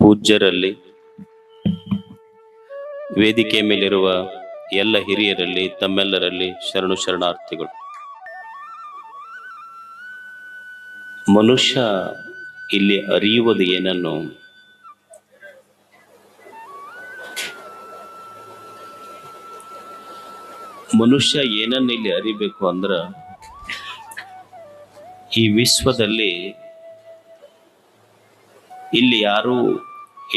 ಪೂಜ್ಯರಲ್ಲಿ, ವೇದಿಕೆ ಮೇಲಿರುವ ಎಲ್ಲ ಹಿರಿಯರಲ್ಲಿ, ತಮ್ಮೆಲ್ಲರಲ್ಲಿ ಶರಣು ಶರಣಾರ್ಥಿಗಳು. ಮನುಷ್ಯ ಇಲ್ಲಿ ಅರಿಯುವುದು ಏನನ್ನು? ಮನುಷ್ಯ ಏನನ್ನು ಇಲ್ಲಿ ಅರಿಬೇಕು ಅಂದ್ರ, ಈ ವಿಶ್ವದಲ್ಲಿ ಇಲ್ಲಿ ಯಾರು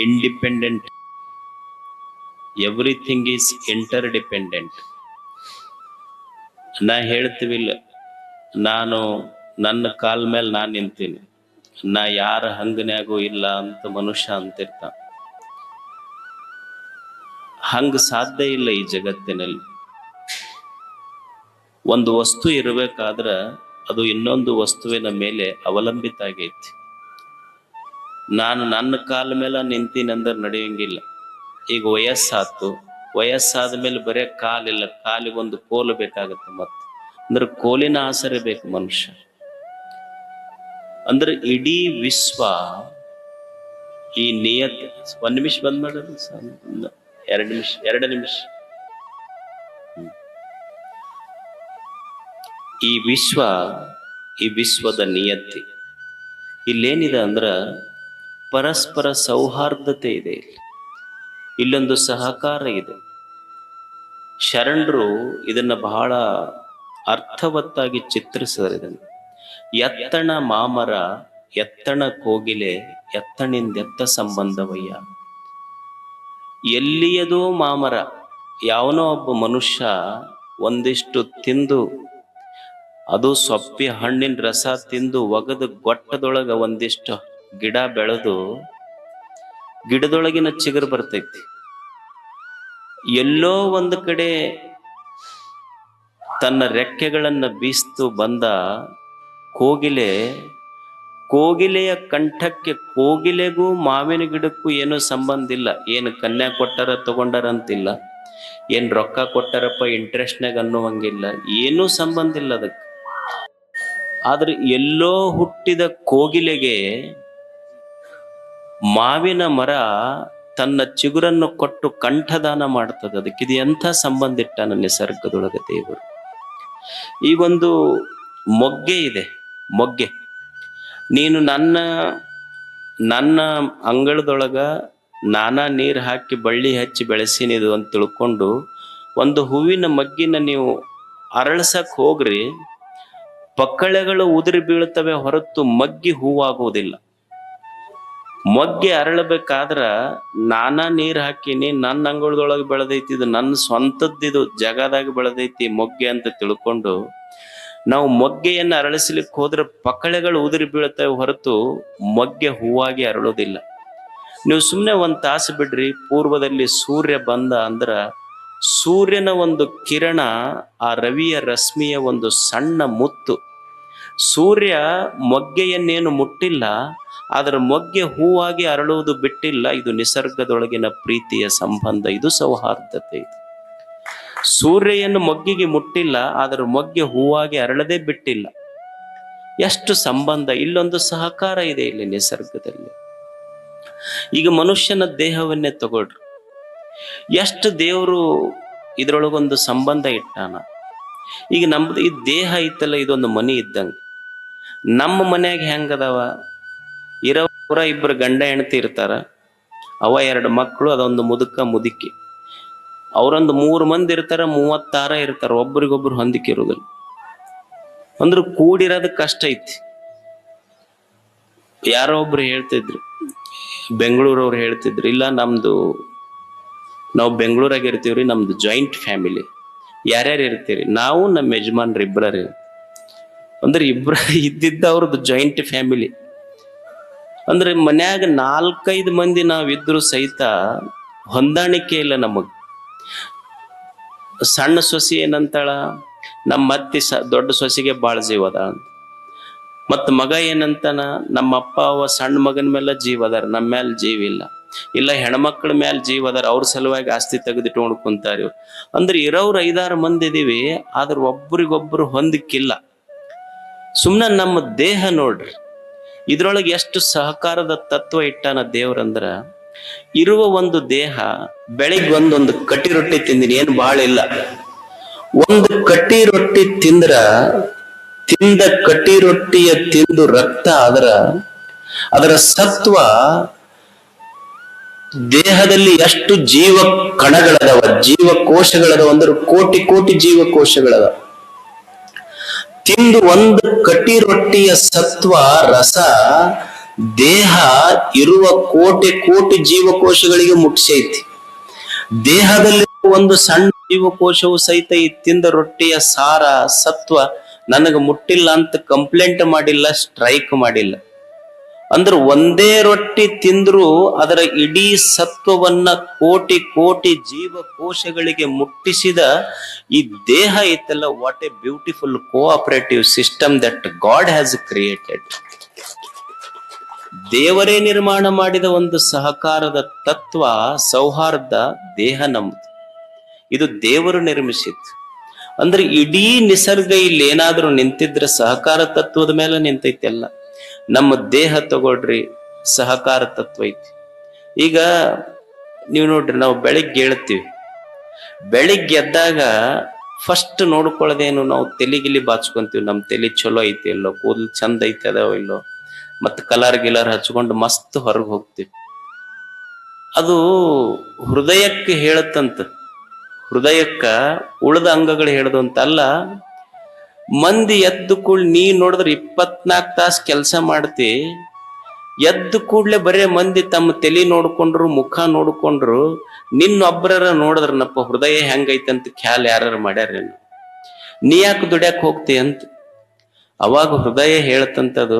independent everything is interdependent ನಾ ಹೇಳ್ತೀವಿಲ್ಲ ನಾನು, ನನ್ನ ಕಾಲ್ ಮೇಲೆ ನಾನು ನಿಂತೀನಿ. ನಾ ಯಾರ ಹಂಗನ್ಯಾಗೂ ಇಲ್ಲ ಅಂತ ಮನುಷ್ಯ ಅಂತಿರ್ತ ಹಂಗ ಸಾಧ್ಯ ಇಲ್ಲ ಈ ಜಗತ್ತಿನಲ್ಲಿ. ಒಂದು ವಸ್ತು ಇರಬೇಕಾದ್ರ ಅದು ಇನ್ನೊಂದು ವಸ್ತುವಿನ ಮೇಲೆ ಅವಲಂಬಿತ ಆಗೈತಿ. ನಾನು ನನ್ನ ಕಾಲ ಮೇಲೆ ನಿಂತೀನಿ ಅಂದ್ರೆ ನಡೆಯಂಗಿಲ್ಲ. ಈಗ ವಯಸ್ಸಾತು. ವಯಸ್ಸಾದ ಮೇಲೆ ಬರೇ ಕಾಲಿಲ್ಲ. ಕಾಲಿಗೊಂದು ಕೋಲು ಬೇಕಾಗತ್ತೆ ಮತ್ತೆ. ಅಂದ್ರೆ ಕೋಲಿನ ಆಸರೆ ಬೇಕು ಮನುಷ್ಯ. ಅಂದ್ರೆ ಇಡೀ ವಿಶ್ವ ಈ ನಿಯತ್ ಒಂದ್ ನಿಮಿಷ ಬಂದ್ ಮಾಡೋದು ಎರಡು ನಿಮಿಷ ಎರಡು ನಿಮಿಷ. ಈ ವಿಶ್ವ, ಈ ವಿಶ್ವದ ನಿಯತ್ತಿ. ಇಲ್ಲೇನಿದೆ ಅಂದ್ರ ಪರಸ್ಪರ ಸೌಹಾರ್ದತೆ ಇದೆ. ಇಲ್ಲಿ ಇಲ್ಲೊಂದು ಸಹಕಾರ ಇದೆ. ಶರಣರು ಇದನ್ನ ಬಹಳ ಅರ್ಥವತ್ತಾಗಿ ಚಿತ್ರಿಸಿದ್ದಾರೆ ಇದನ್ನು. ಎತ್ತಣ ಮಾಮರ, ಎತ್ತಣ ಕೋಗಿಲೆ, ಎತ್ತಣಿಂದೆತ್ತ ಸಂಬಂಧವಯ್ಯ. ಎಲ್ಲಿಯದೋ ಮಾಮರ, ಯಾವನೋ ಒಬ್ಬ ಮನುಷ್ಯ ಒಂದಿಷ್ಟು ತಿಂದು, ಅದು ಸೊಪ್ಪಿ ಹಣ್ಣಿನ ರಸ ತಿಂದು ಒಗದ ಗೊಟ್ಟದೊಳಗ ಒಂದಿಷ್ಟು ಗಿಡ ಬೆಳೆದು ಗಿಡದೊಳಗಿನ ಚಿಗುರು ಬರ್ತೈತಿ. ಎಲ್ಲೋ ಒಂದು ಕಡೆ ತನ್ನ ರೆಕ್ಕೆಗಳನ್ನು ಬೀಸ್ತು ಬಂದ ಕೋಗಿಲೆ, ಕೋಗಿಲೆಯ ಕಂಠಕ್ಕೆ ಕೋಗಿಲೆಗೂ ಮಾವಿನ ಗಿಡಕ್ಕೂ ಏನೂ ಸಂಬಂಧ ಇಲ್ಲ. ಏನು ಕನ್ಯಾ ಕೊಟ್ಟಾರ ತಗೊಂಡಾರ ಅಂತಿಲ್ಲ. ಏನ್ ರೊಕ್ಕ ಕೊಟ್ಟಾರಪ್ಪ ಇಂಟ್ರೆಸ್ಟ್ನಾಗ ಅನ್ನುವಂಗಿಲ್ಲ ಏನೂ ಸಂಬಂಧ ಇಲ್ಲ ಅದಕ್ಕೆ. ಆದ್ರೆ ಎಲ್ಲೋ ಹುಟ್ಟಿದ ಕೋಗಿಲೆಗೆ ಮಾವಿನ ಮರ ತನ್ನ ಚಿಗುರನ್ನು ಕೊಟ್ಟು ಕಂಠದಾನ ಮಾಡ್ತದೆ. ಅದಕ್ಕೆ ಇದು ಎಂಥ ಸಂಬಂಧ ಇಟ್ಟಾನ ನಿಸರ್ಗದೊಳಗೆ ದೇವರು? ಈ ಒಂದು ಮೊಗ್ಗೆ ಇದೆ, ಮೊಗ್ಗೆ. ನೀನು ನನ್ನ ನನ್ನ ಅಂಗಳದೊಳಗ ನಾನಾ ನೀರು ಹಾಕಿ ಬಳ್ಳಿ ಹಚ್ಚಿ ಬೆಳೆಸಿನಿದು ಅಂತ ತಿಳ್ಕೊಂಡು ಒಂದು ಹೂವಿನ ಮಗ್ಗಿನ ನೀವು ಅರಳಸಕ್ಕೆ ಹೋಗ್ರಿ, ಪಕ್ಕಳೆಗಳು ಉದುರಿ ಬೀಳ್ತವೆ ಹೊರತು ಮಗ್ಗಿ ಹೂವಾಗುವುದಿಲ್ಲ. ಮೊಗ್ಗೆ ಅರಳಬೇಕಾದ್ರ ನಾನಾ ನೀರ್ ಹಾಕಿನಿ, ನನ್ನ ಅಂಗಳದೊಳಗೆ ಬೆಳೆದೈತಿ, ಇದು ನನ್ನ ಸ್ವಂತದ್ದಿದು ಜಗದಾಗ ಬೆಳೆದೈತಿ ಮೊಗ್ಗೆ ಅಂತ ತಿಳ್ಕೊಂಡು ನಾವು ಮೊಗ್ಗೆಯನ್ನು ಅರಳಿಸ್ಲಿಕ್ಕೆ ಹೋದ್ರೆ ಪಕಳೆಗಳು ಉದುರಿ ಬೀಳ್ತವೆ ಹೊರತು ಮೊಗ್ಗೆ ಹೂವಾಗಿ ಅರಳೋದಿಲ್ಲ. ನೀವು ಸುಮ್ಮನೆ ಒಂದು ತಾಸು ಬಿಡ್ರಿ, ಪೂರ್ವದಲ್ಲಿ ಸೂರ್ಯ ಬಂದ ಅಂದ್ರ ಸೂರ್ಯನ ಒಂದು ಕಿರಣ, ಆ ರವಿಯ ರಶ್ಮಿಯ ಒಂದು ಸಣ್ಣ ಮುತ್ತು. ಸೂರ್ಯ ಮೊಗ್ಗೆಯನ್ನೇನು ಮುಟ್ಟಿಲ್ಲ ಅದರ ಮೊಗ್ಗೆ ಹೂವಾಗಿ ಅರಳುವುದು ಬಿಟ್ಟಿಲ್ಲ. ಇದು ನಿಸರ್ಗದೊಳಗಿನ ಪ್ರೀತಿಯ ಸಂಬಂಧ. ಇದು ಸೌಹಾರ್ದತೆ. ಇದು ಸೂರ್ಯಯನ್ನು ಮೊಗ್ಗಿಗೆ ಮುಟ್ಟಿಲ್ಲ ಅದರ ಮೊಗ್ಗೆ ಹೂವಾಗಿ ಅರಳದೆ ಬಿಟ್ಟಿಲ್ಲ. ಎಷ್ಟು ಸಂಬಂಧ, ಇಲ್ಲೊಂದು ಸಹಕಾರ ಇದೆ ಇಲ್ಲಿ ನಿಸರ್ಗದಲ್ಲಿ. ಈಗ ಮನುಷ್ಯನ ದೇಹವನ್ನೇ ತಗೊಳ್ರಿ. ಎಷ್ಟು ದೇವರು ಇದ್ರೊಳಗೊಂದು ಸಂಬಂಧ ಇಟ್ಟಾನ. ಈಗ ನಮ್ದು ಈ ದೇಹ ಐತಲ್ಲ, ಇದೊಂದು ಮನಿ ಇದ್ದಂಗೆ. ನಮ್ಮ ಮನ್ಯಾಗ ಹೆಂಗದವ? ಇರೋರ ಇಬ್ಬರು ಗಂಡ ಹೆಂಡತಿ ಇರ್ತಾರ. ಅವ ಎರಡು ಮಕ್ಕಳು ಅದೊಂದು ಮುದುಕ, ಮುದುಕಿ. ಅವರೊಂದು ಮೂರು ಮಂದಿ ಇರ್ತಾರ, ಮೂವತ್ತಾರ ಇರ್ತಾರ. ಒಬ್ರಿಗೊಬ್ರು ಹೊಂದಿಕೆ ಇರೋದಿಲ್ಲ. ಅಂದ್ರೆ ಕೂಡಿರೋದು ಕಷ್ಟ ಐತಿ. ಯಾರೋ ಒಬ್ರು ಹೇಳ್ತಿದ್ರು. ಬೆಂಗಳೂರವ್ರು ಹೇಳ್ತಿದ್ರು, ಇಲ್ಲ, ನಮ್ದು ನಾವು ಬೆಂಗಳೂರಾಗ ಇರ್ತೀವ್ರಿ, ನಮ್ದು ಜಾಯಿಂಟ್ ಫ್ಯಾಮಿಲಿ ಯಾರ್ಯಾರು ಇರ್ತೀರಿ? ನಾವು ನಮ್ಮ ಯಜಮಾನ್ರು ಇಬ್ಬರ ಅಂದ್ರೆ ಇಬ್ರ ಇದ್ದಿದ್ದ ಅವ್ರದ್ದು ಜಾಯಿಂಟ್ ಫ್ಯಾಮಿಲಿ ಅಂದ್ರೆ ಮನ್ಯಾಗ ನಾಲ್ಕೈದು ಮಂದಿ ನಾವಿದ್ರು ಸಹಿತ ಹೊಂದಾಣಿಕೆ ಇಲ್ಲ ನಮಗ್. ಸಣ್ಣ ಸೊಸಿ ಏನಂತಾಳ, ನಮ್ಮ ಅತ್ತಿ ಸ, ದೊಡ್ಡ ಸೊಸಿಗೆ ಬಾಳ ಜೀವದ ಅಂತ. ಮತ್ತ ಮಗ ಏನಂತಾನ, ನಮ್ಮ ಅಪ್ಪ ಅವ ಸಣ್ಣ ಮಗನ ಮೇಲೆ ಜೀವ ಅದಾರ, ನಮ್ಮ ಮ್ಯಾಲ ಜೀವ ಇಲ್ಲ. ಇಲ್ಲ ಹೆಣ್ಮಕ್ಳ ಮ್ಯಾಲ ಜೀವ ಅದಾರ, ಅವ್ರ ಸಲುವಾಗಿ ಆಸ್ತಿ ತೆಗೆದಿಟ್ಕೊಂಡು ಕುಂತಾರ ಇವ್ರು. ಅಂದ್ರೆ ಇರೋರು ಐದಾರು ಮಂದಿ ಇದೀವಿ, ಆದ್ರೆ ಒಬ್ರಿಗೊಬ್ರು ಹೊಂದಕ್ಕಿಲ್ಲ ಸುಮ್ಮನೆ ನಮ್ಮ ದೇಹ ನೋಡ್ರಿ. ಇದ್ರೊಳಗೆ ಎಷ್ಟು ಸಹಕಾರದ ತತ್ವ ಇಟ್ಟಾನ ದೇವ್ರಂದ್ರ, ಇರುವ ಒಂದು ದೇಹ ಬೆಳಿಗ್ಗೆ ಒಂದೊಂದು ಕಟ್ಟಿ ರೊಟ್ಟಿ ತಿಂದಿನಿ, ಏನು ಬಾಳ ಇಲ್ಲ. ಒಂದು ಕಟ್ಟಿ ರೊಟ್ಟಿ ತಿಂದ್ರ, ತಿಂದ ಕಟ್ಟಿ ರೊಟ್ಟಿಯ ತಿಂದು ರಕ್ತ ಅದರ ಅದರ ಸತ್ವ ದೇಹದಲ್ಲಿ ಎಷ್ಟು ಜೀವ ಕಣಗಳದವ, ಜೀವಕೋಶಗಳದವ ಅಂದ್ರೆ ಕೋಟಿ ಕೋಟಿ ಜೀವಕೋಶಗಳದ ತಿಂದು ಒಂದು ಕಟ್ಟಿ ರೊಟ್ಟಿಯ ಸತ್ವ, ರಸ, ದೇಹ ಇರುವ ಕೋಟಿ ಕೋಟಿ ಜೀವಕೋಶಗಳಿಗೆ ಮುಟ್ಸೈತಿ. ದೇಹದಲ್ಲಿ ಒಂದು ಸಣ್ಣ ಜೀವಕೋಶವು ಸಹಿತ ಈ ತಿಂದ ರೊಟ್ಟಿಯ ಸಾರ, ಸತ್ವ ನನಗೆ ಮುಟ್ಟಿಲ್ಲ ಅಂತ ಕಂಪ್ಲೇಂಟ್ ಮಾಡಿಲ್ಲ ಸ್ಟ್ರೈಕ್ ಮಾಡಿಲ್ಲ. ಅಂದ್ರೆ ಒಂದೇ ರೊಟ್ಟಿ ತಿಂದ್ರು ಅದರ ಇಡೀ ಸತ್ವವನ್ನ ಕೋಟಿ ಕೋಟಿ ಜೀವಕೋಶಗಳಿಗೆ ಮುಟ್ಟಿಸಿದ ಈ ದೇಹ ಇತ್ತಲ್ಲ what a beautiful cooperative system that God has created ದೇವರೇ ನಿರ್ಮಾಣ ಮಾಡಿದ ಒಂದು ಸಹಕಾರದ ತತ್ವ, ಸೌಹಾರ್ದ ದೇಹ ನಮ್ದು. ಇದು ದೇವರು ನಿರ್ಮಿಸಿದ್ದು. ಅಂದ್ರೆ ಇಡೀ ನಿಸರ್ಗ ಇಲ್ಲಿ ಏನಾದ್ರೂ ನಿಂತಿದ್ರೆ ಸಹಕಾರ ತತ್ವದ ಮೇಲೆ ನಿಂತೈತೆಲ್ಲ ಎಲ್ಲ ನಮ್ಮ ದೇಹ ತಗೊಳ್ರಿ, ಸಹಕಾರ ತತ್ವ ಐತಿ. ಈಗ ನೀವು ನೋಡ್ರಿ, ನಾವು ಬೆಳಿಗ್ಗೆ ಹೇಳ್ತೀವಿ ಬೆಳಿಗ್ಗೆ ಎದ್ದಾಗ ಫಸ್ಟ್ ನೋಡ್ಕೊಳ್ಳೋದೇನು, ನಾವು ತೆಲಿಗಿಲಿ ಬಾಚ್ಕೊಂತೀವಿ. ನಮ್ಮ ತಲೆ ಚಲೋ ಐತಿ ಇಲ್ಲೋ, ಕೂದಲು ಚಂದ ಐತಿ ಅದಾವ ಇಲ್ಲೋ, ಮತ್ತೆ ಕಲರ್ ಗಿಲರ್ ಹಚ್ಕೊಂಡು ಮಸ್ತ್ ಹೊರಗೆ ಹೋಗ್ತೀವಿ. ಅದು ಹೃದಯಕ್ಕೆ ಹೇಳತ್ತಂತ, ಹೃದಯಕ್ಕ ಉಳಿದ ಅಂಗಗಳು ಹೇಳದು ಅಂತಲ್ಲ ಮಂದಿ ಎದ್ದು ಕೂಡ್ ನೀ ನೋಡಿದ್ರೆ ಇಪ್ಪತ್ನಾಕ್ ತಾಸು ಕೆಲಸ ಮಾಡ್ತಿ, ಎದ್ದು ಕೂಡ್ಲೆ ಬರೇ ಮಂದಿ ತಮ್ಮ ತಲೆ ನೋಡ್ಕೊಂಡ್ರು, ಮುಖ ನೋಡ್ಕೊಂಡ್ರು ನಿನ್ನೊಬ್ಬರ ನೋಡಿದ್ರನಪ್ಪ, ಹೃದಯ ಹೆಂಗೈತೆ ಅಂತ ಖ್ಯಾಲ್ ಯಾರು ಮಾಡ್ಯಾರೇನು ನೀ ಯಾಕೆ ದುಡ್ಯಾಕ್ ಹೋಗ್ತಿ ಅಂತ. ಅವಾಗ ಹೃದಯ ಹೇಳ್ತಂತದು,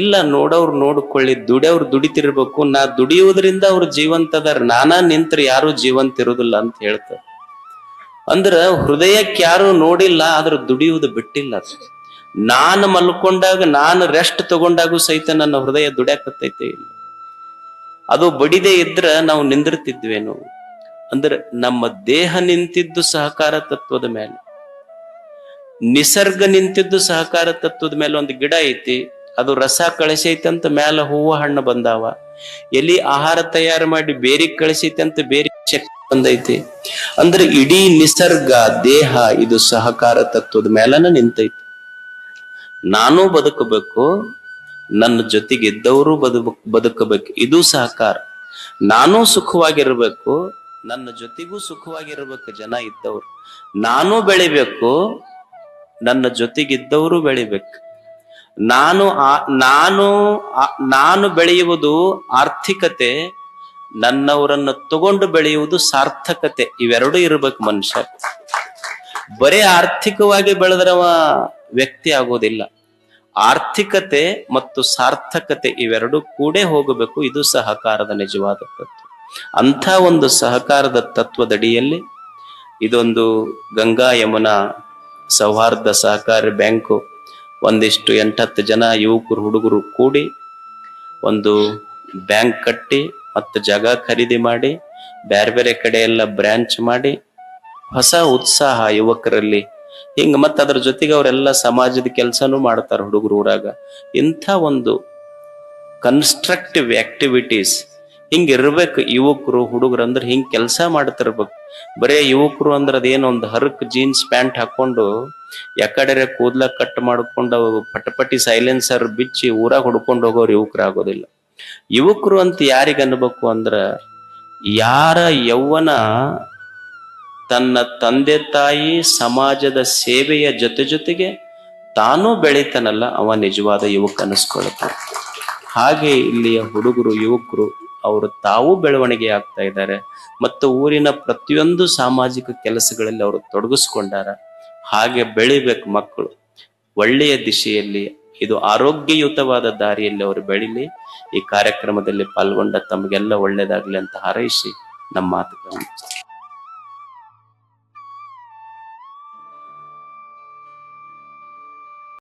ಇಲ್ಲ ನೋಡೋರು ನೋಡ್ಕೊಳ್ಳಿ, ದುಡಿಯವ್ರು ದುಡಿತಿರ್ಬೇಕು, ನಾ ದುಡಿಯುವುದರಿಂದ ಅವ್ರು ಜೀವಂತದಾರ ನಾನಾ ನಿಂತ್ರ ಯಾರು ಜೀವಂತ ಇರುದಿಲ್ಲ ಅಂತ ಹೇಳ್ತ. ಅಂದ್ರ ಹೃದಯಕ್ಕೆ ಯಾರು ನೋಡಿಲ್ಲ, ಆದ್ರ ದುಡಿಯುವುದು ಬಿಟ್ಟಿಲ್ಲ ಅದು. ನಾನು ಮಲ್ಕೊಂಡಾಗ, ನಾನು ರೆಸ್ಟ್ ತಗೊಂಡಾಗೂ ಸಹಿತ ನನ್ನ ಹೃದಯ ದುಡ್ಯಾಕತ್ತೈತೆ ಇಲ್ಲ. ಅದು ಬಡಿದೇ ಇದ್ರ ನಾವು ನಿಂದಿರ್ತಿದ್ವೇನು? ಅಂದ್ರೆ ನಮ್ಮ ದೇಹ ನಿಂತಿದ್ದು ಸಹಕಾರ ತತ್ವದ ಮೇಲೆ ನಿಸರ್ಗ ನಿಂತಿದ್ದು ಸಹಕಾರ ತತ್ವದ ಮೇಲೆ ಒಂದು ಗಿಡ ಐತಿ, ಅದು ರಸ ಕಳಿಸೈತಿ ಅಂತ ಮೇಲೆ ಹೂವು ಹಣ್ಣು ಬಂದಾವ. ಎಲ್ಲಿ ಆಹಾರ ತಯಾರು ಮಾಡಿ ಬೇರಿ ಕಳಿಸೈತೆ ಅಂತ ಬೇರೆ ಬಂದೈತಿ. ಅಂದ್ರೆ ಇಡೀ ನಿಸರ್ಗ, ದೇಹ, ಇದು ಸಹಕಾರ ತತ್ವದ ಮೇಲನ ನಿಂತೈತಿ. ನಾನು ಬದುಕಬೇಕು, ನನ್ನ ಜೊತೆಗೆ ಇದ್ದವರು ಬದು ಬದುಕಬೇಕು, ಇದು ಸಹಕಾರ. ನಾನು ಸುಖವಾಗಿರ್ಬೇಕು, ನನ್ನ ಜೊತೆಗೂ ಸುಖವಾಗಿರ್ಬೇಕು ಜನ ಇದ್ದವರು. ನಾನು ಬೆಳಿಬೇಕು, ನನ್ನ ಜೊತೆಗಿದ್ದವರು ಬೆಳಿಬೇಕು. ನಾನು ನಾನು ನಾನು ಬೆಳೆಯುವುದು ಆರ್ಥಿಕತೆ ನನ್ನವರನ್ನು ತಗೊಂಡು ಬೆಳೆಯುವುದು ಸಾರ್ಥಕತೆ. ಇವೆರಡೂ ಇರ್ಬೇಕು ಮನುಷ್ಯ. ಬರೇ ಆರ್ಥಿಕವಾಗಿ ಬೆಳೆದ್ರವ ವ್ಯಕ್ತಿ ಆಗೋದಿಲ್ಲ. ಆರ್ಥಿಕತೆ ಮತ್ತು ಸಾರ್ಥಕತೆ ಇವೆರಡೂ ಕೂಡೇ ಹೋಗಬೇಕು. ಇದು ಸಹಕಾರದ ನಿಜವಾದ ತತ್ವ. ಅಂಥ ಒಂದು ಸಹಕಾರದ ತತ್ವದಡಿಯಲ್ಲಿ ಇದೊಂದು ಗಂಗಾ ಯಮುನಾ ಸೌಹಾರ್ದ ಸಹಕಾರಿ ಬ್ಯಾಂಕು ಒಂದಿಷ್ಟು ಎಂಟತ್ತು ಜನ ಯುವಕರು, ಹುಡುಗರು ಕೂಡಿ ಒಂದು ಬ್ಯಾಂಕ್ ಕಟ್ಟಿ ಮತ್ತು ಜಾಗ ಖರೀದಿ ಮಾಡಿ ಬೇರೆ ಬೇರೆ ಕಡೆ ಎಲ್ಲ ಬ್ರಾಂಚ್ ಮಾಡಿ, ಹೊಸ ಉತ್ಸಾಹ ಯುವಕರಲ್ಲಿ. ಹಿಂಗ ಮತ್ತೆ ಅದ್ರ ಜೊತೆಗೆ ಅವರೆಲ್ಲ ಸಮಾಜದ ಕೆಲಸನೂ ಮಾಡ್ತಾರ ಹುಡುಗರು ಊರಾಗ. ಇಂಥ ಒಂದು ಕನ್ಸ್ಟ್ರಕ್ಟಿವ್ ಆಕ್ಟಿವಿಟೀಸ್ ಹಿಂಗ ಇರ್ಬೇಕು ಯುವಕರು, ಹುಡುಗರು ಅಂದ್ರೆ ಹಿಂಗ್ ಕೆಲಸ ಮಾಡ್ತಿರ್ಬೇಕು. ಬರೇ ಯುವಕರು ಅಂದ್ರೆ ಅದೇನೋ ಒಂದು ಹರಕ್ ಜೀನ್ಸ್ ಪ್ಯಾಂಟ್ ಹಾಕೊಂಡು ಯಾಕಡೆ ಕೂದ್ಲ ಕಟ್ ಮಾಡ್ಕೊಂಡು, ಪಟಪಟಿ ಸೈಲೆನ್ಸರ್ ಬಿಚ್ಚಿ ಊರಾಗ ಹುಡ್ಕೊಂಡು ಹೋಗೋರು ಯುವಕರು ಆಗೋದಿಲ್ಲ ಯುವಕರು ಅಂತ ಯಾರಿಗ ಅನ್ಬೇಕು ಅಂದ್ರ ಯಾರ ಯೌವನ ತನ್ನ ತಂದೆ ತಾಯಿ ಸಮಾಜದ ಸೇವೆಯ ಜೊತೆ ಜೊತೆಗೆ ತಾನೂ ಬೆಳೀತಾನಲ್ಲ, ಅವ ನಿಜವಾದ ಯುವಕ ಅನಿಸ್ಕೊಳ್ತಾನೆ. ಹಾಗೆ ಇಲ್ಲಿಯ ಹುಡುಗರು, ಯುವಕರು, ಅವರು ತಾವು ಬೆಳವಣಿಗೆ ಆಗ್ತಾ ಇದ್ದಾರೆ. ಮತ್ತು ಊರಿನ ಪ್ರತಿಯೊಂದು ಸಾಮಾಜಿಕ ಕೆಲಸಗಳಲ್ಲಿ ಅವರು ತೊಡಗಿಸ್ಕೊಂಡಾರ. ಹಾಗೆ ಬೆಳಿಬೇಕು ಮಕ್ಕಳು. ಒಳ್ಳೆಯ ದಿಶೆಯಲ್ಲಿ ಇದು ಆರೋಗ್ಯಯುತವಾದ ದಾರಿಯಲ್ಲಿ ಅವರು ಬೆಳಿಲಿ. ಈ ಕಾರ್ಯಕ್ರಮದಲ್ಲಿ ಪಾಲ್ಗೊಂಡ ತಮಗೆಲ್ಲ ಒಳ್ಳೇದಾಗ್ಲಿ ಅಂತ ಹಾರೈಸಿ ನಮ್ಮ ಮಾತುಗಳನ್ನು